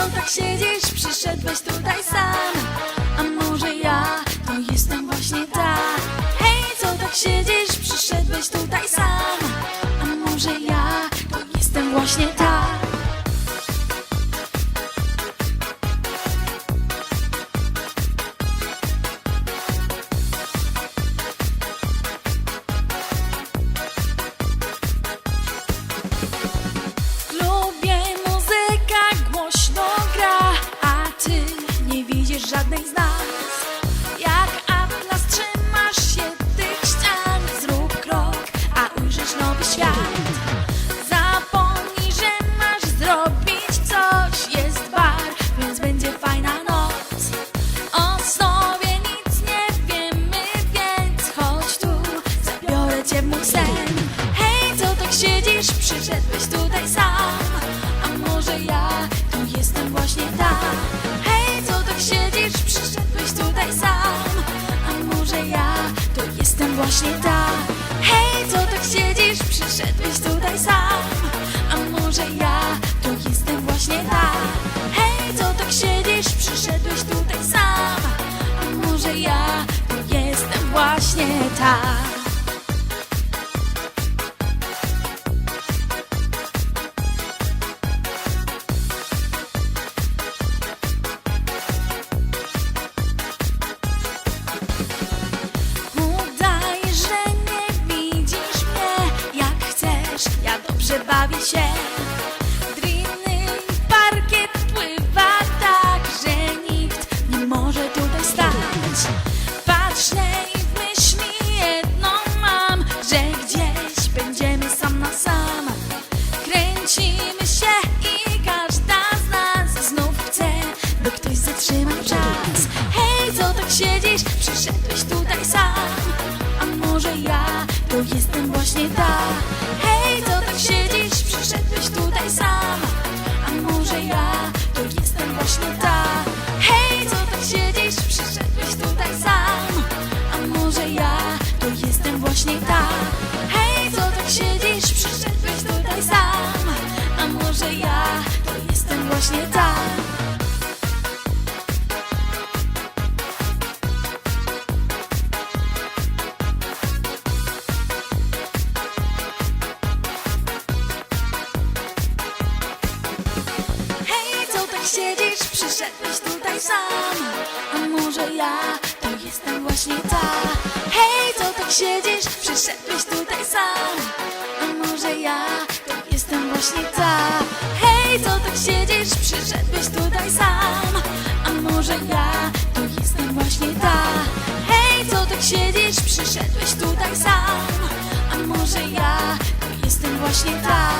co tak siedzisz? Przyszedłeś tutaj sam. Żadnej z nas. Jak atlas trzymasz się tych ścian, zrób krok, a ujrzysz nowy świat. Zapomnij, że masz zrobić coś, jest bar, więc będzie fajna noc. O sobie nic nie wiemy, więc chodź tu, zabiorę cię w mój sen. Hej, co tak siedzisz? Przyszedłeś tutaj sam. A może ja to jestem właśnie ta? Właśnie ta? Hej, co tak siedzisz? Przyszedłeś tutaj sam. A może ja to jestem właśnie ta? Hej, co tak siedzisz? Przyszedłeś tutaj sam. A może ja to jestem właśnie ta? Tak siedzisz? Przyszedłeś tutaj sam. A może ja to jestem właśnie ta? Siedzisz? Przyszedłeś tutaj sam. A może ja to jestem właśnie ta? Hej, co tak siedzisz? Przyszedłeś tutaj sam. A może ja to jestem właśnie ta? Hej, co tak siedzisz? Przyszedłeś tutaj sam. A może ja to jestem właśnie ta? Hej, co tak siedzisz? Przyszedłeś tutaj sam. A może ja to jestem właśnie ta?